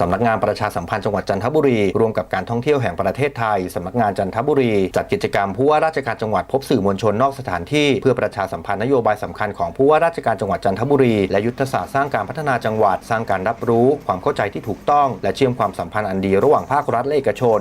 สำนักงานประชาสัมพันธ์จังหวัดจันทบุรีร่วมกับการท่องเที่ยวแห่งประเทศไทยสำนักงานจันทบุรีจัดกิจกรรมผู้ว่าราชการจังหวัดพบสื่อมวลชนนอกสถานที่เพื่อประชาสัมพันธ์นโยบายสำคัญของผู้ว่าราชการจังหวัดจันทบุรีและยุทธศาสตร์สร้างการพัฒนาจังหวัดสร้างการรับรู้ ความเข้าใจที่ถูกต้อง และเชื่อมความสัมพันธ์อันดีระหว่างภาครัฐและเอกชน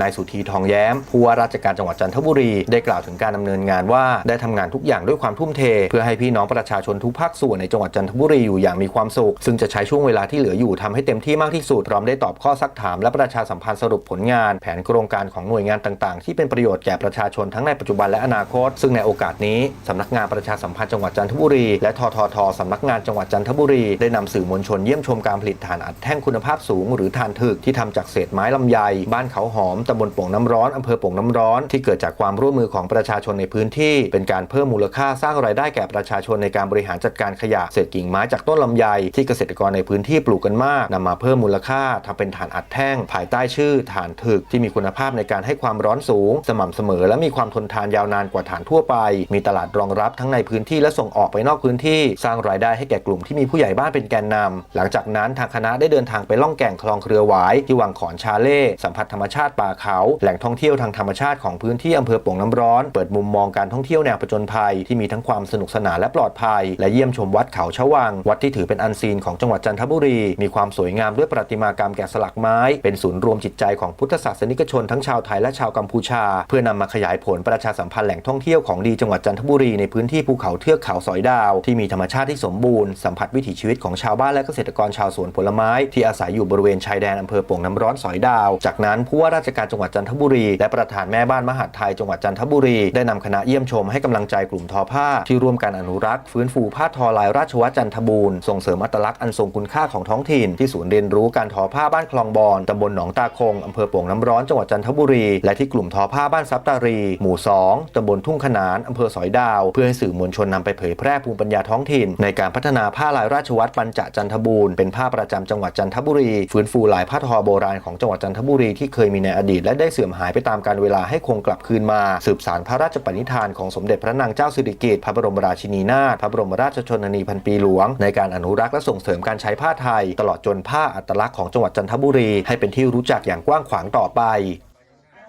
นายสุธีทองแย้มผู้ว่าราชการจังหวัดจันทบุรี ได้กล่าวถึงการดำเนินงานว่าได้ทำงานทุกอย่างด้วยความทุ่มเท เพื่อให้พี่น้องประชาชนทุกภาคส่วนในจังหวัดจันทบุรีอยู่อย่างมีความสุข ซึ่งจะใช้ช่วงเวลาที่เหลืออยู่ทำให้เต็มที่มากที่สุดพร้อมได้ตอบข้อซักถามและประชาสัมพันธ์สรุปผลงาน แผนโครงการของหน่วยงานต่างๆ ที่เป็นประโยชน์แก่ประชาชนทั้งในปัจจุบันและอนาคต ซึ่งในโอกาสนี้สำนักงานประชาสัมพันธ์จังหวัดจันทบุรี และทททสำนักงานจังหวัดจันทบุรีได้นำสื่อมวลชนเยี่ยมชมการผลิตถ่านอัดแท่งคุณภาพสูง หรือถ่านถึกที่ทำจากเศษไม้ลำไยบ้านเขาหอมตำบลโป่งน้ำร้อนอำเภอโป่งน้ำร้อน ที่เกิดจากความร่วมมือของประชาชนในพื้นที่ เป็นการเพิ่มมูลค่าสร้างรายได้แก่ประชาชนในการบริหารจัดการขยะเศษกิ่งไม้จากต้นลำไย ที่เกษตรกรในพื้นที่ปลูกกันมากนำมาเพิ่มมูลค่าทำเป็นถ่านอัดแท่ง ภายใต้ชื่อถ่านถึกที่มีคุณภาพในการให้ความร้อนสูง สม่ำเสมอ และมีความทนทานยาวนานกว่าถ่านทั่วไป มีตลาดรองรับทั้งในพื้นที่และส่งออกไปนอกพื้นที่ สร้างรายได้ให้แก่กลุ่มที่มีผู้ใหญ่บ้านเป็นแกนนำหลังจากนั้นทางคณะได้เดินทางไปล่องแก่งคลองเครือหวายที่วังขอนชาเล่สัมผัสธรรมชาติป่าเขา แหล่งท่องเที่ยวทางธรรมชาติของพื้นที่อำเภอโป่งน้ำร้อน เปิดมุมมองการท่องเที่ยวแนวผจญภัยที่มีทั้งความสนุกสนานและปลอดภัย และเยี่ยมชมวัดเขาชวัง วัดที่ถือเป็นอันซีนของจังหวัดจันทบุรี มีความสวยงามด้วยประติมากรรมแกะสลักไม้ เป็นศูนย์รวมจิตใจของพุทธศาสนิกชนทั้งชาวไทยและชาวกัมพูชา เพื่อนำมาขยายผลประชาสัมพันธ์แหล่งท่องเที่ยวของดีจังหวัดจันทบุรีในพื้นที่ภูเขาเทือกเขาสอยดาวที่มีธรรมชาติที่สมบูรณ์สัมผัสวิถีชีวิตของชาวบ้านและเกษตรกรชาวสวนผลไม้ที่อาศัยอยู่บริเวณชายแดนอำเภอโป่งน้ำร้อนสอยดาว จากนั้นผู้ว่าราชการจังหวัดจันทบุรี และประธานแม่บ้านมหาดไทยจังหวัดจันทบุรี ได้นำคณะเยี่ยมชมให้กำลังใจกลุ่มทอผ้า ที่ร่วมกันอนุรักษ์ ฟื้นฟูผ้าทอลายราชวัฒจันทบูรณ์ส่งเสริมอัตลักษณ์อันทรงคุณค่าของท้องถิ่น ที่ศูนย์เรียนรู้การทอผ้าบ้านคลองบอนตำบลหนองตาคงอำเภอโป่งน้ำร้อนจังหวัดจันทบุรี และที่กลุ่มทอผ้าบ้านซับตารี หมู่ 2ตำบลทุ่งขนานอำเภอสอยดาว เพื่อให้สื่อมวลชนนำไปเผยแพร่ภูมิปัญญาท้องถิ่น ในการพัฒนาผ้าลายราชวัฒน์ปัญจจันทบูรณ์เป็นผ้าประจำจังหวัดจันทบุรี ฟื้นฟูลายผ้าทอโบราณของจังหวัดจันทบุรีที่เคยมีในอดีตและได้เสื่อมหายไปตามกาลเวลาให้คงกลับคืนมา สืบสานพระราชปณิธานของสมเด็จพระนางเจ้าสิริกิติ์พระบรมราชินีนาถพระบรมราชชนนีพันปีหลวง ในการอนุรักษ์และส่งเสริมการใช้ผ้าไทย ตลอดจนผ้าอัตลักษณ์ของจังหวัดจันทบุรี ให้เป็นที่รู้จักอย่างกว้างขวางต่อไป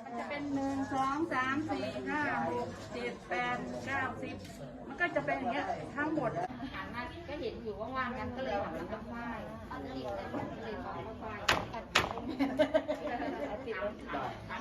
มันจะเป็นหนึ่งสองสามสี่ห้าหกเจ็ดแปดเก้าสิบมันก็จะเป็นอย่างเงี้ยทั้งหมดหันมาก็เห็นอยู่ว่างๆกันก็เลยหันมาไหว้ติดเลยเลยขอมาไหว้ถาม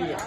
地啊。